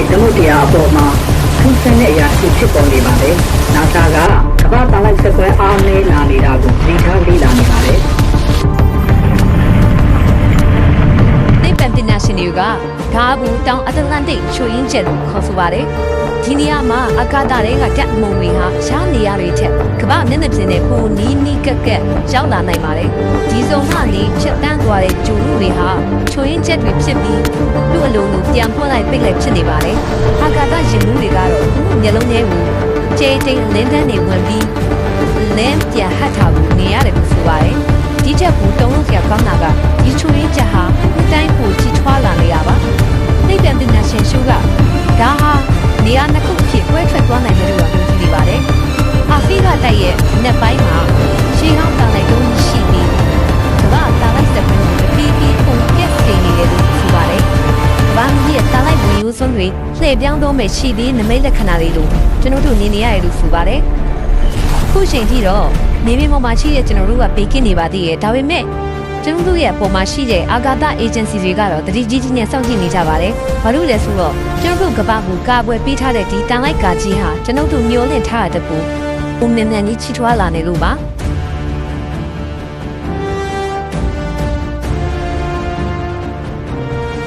စ်သမုဒ္ဒရာအပေါ်မှာထူးဆန်းတဲ့အရာရှိဖြစ်ပေါ်နေပါတယ်။ NASA ကကမ္ဘာတန်လိုက်စက်ကွဲအားနည်းလာနေတာကိုသိထားလေ့လာနေပါတယ်သိပ္ပံပညာရှင်တွေကဂါဘူးတောင်အတ္တလန္တိတ်ချိုရင်းချက်လို့ခေါ်ဆိုပါတယ်။ဒီနေရာမှာအကာတာတွေကဓာတ်မုံတွေဟာရှားနေရတွေထက်ကမ္ဘာမျက်နှာပြင်နဲ့ပိုနီးနီးကက်ကက်ရောက်လာနိုင်ပါတယ်။ဒီစုံကနေချက်တန်း သွားတဲ့ဂျိုလူတွေဟာချိုရင်းချက်တွေဖြစ်ပြီးလူအလုံးလိုပြန်ဖွင့်လိုက်ပိတ်လိုက်ဖြစ်နေပါတယ်။အကာတာရင်မှုတွေကတော့မျက်လုံးထဲကိုကျဲတိန်လင်းတန်းနေဝင်ပြီးလင်းပြန်ဟတ်ထားဖို့နေရတယ်လို့ဆိုပါတယ်။ဒီချက်ကိုတုံးလို့ဆရာကောင်းတာကဒီချိုရင်းချက် န်လိုက်ဝင်ယူဆုံးတွေလှည့်ပြောင်းတော့မဲ့ရှိပြီးနမိတ်လက္ခဏာတွေလို့ကျွန်တော်တို့နေနေရတယ်လို့ဆိုပါတယ်။ခုချိန်ထိတော့နေမင်းပေါ်မှာရှိတဲ့ကျွန်တော်တို့ကပေးကင်းနေပါသေးရဲ့ဒါပေမဲ့ကျွန်တော်တို့ရဲ့ပုံမှာရှိတဲ့အာဂါသ agency တွေကတော့တတိကြီးကြီးနဲ့စောင့်ကြည့်နေကြပါတယ်။ဘာလို့လဲဆိုတော့ကျွန်တော်တို့ကမ္ဘာကိုကာကွယ်ပေးထားတဲ့ဒီတန်လိုက်ကာကြီးဟာကျွန်တော်တို့မျောလင့်ထားတဲ့တပူပုံမြန်မြန်ကြီးချီထွားလာနေလို့ပါ။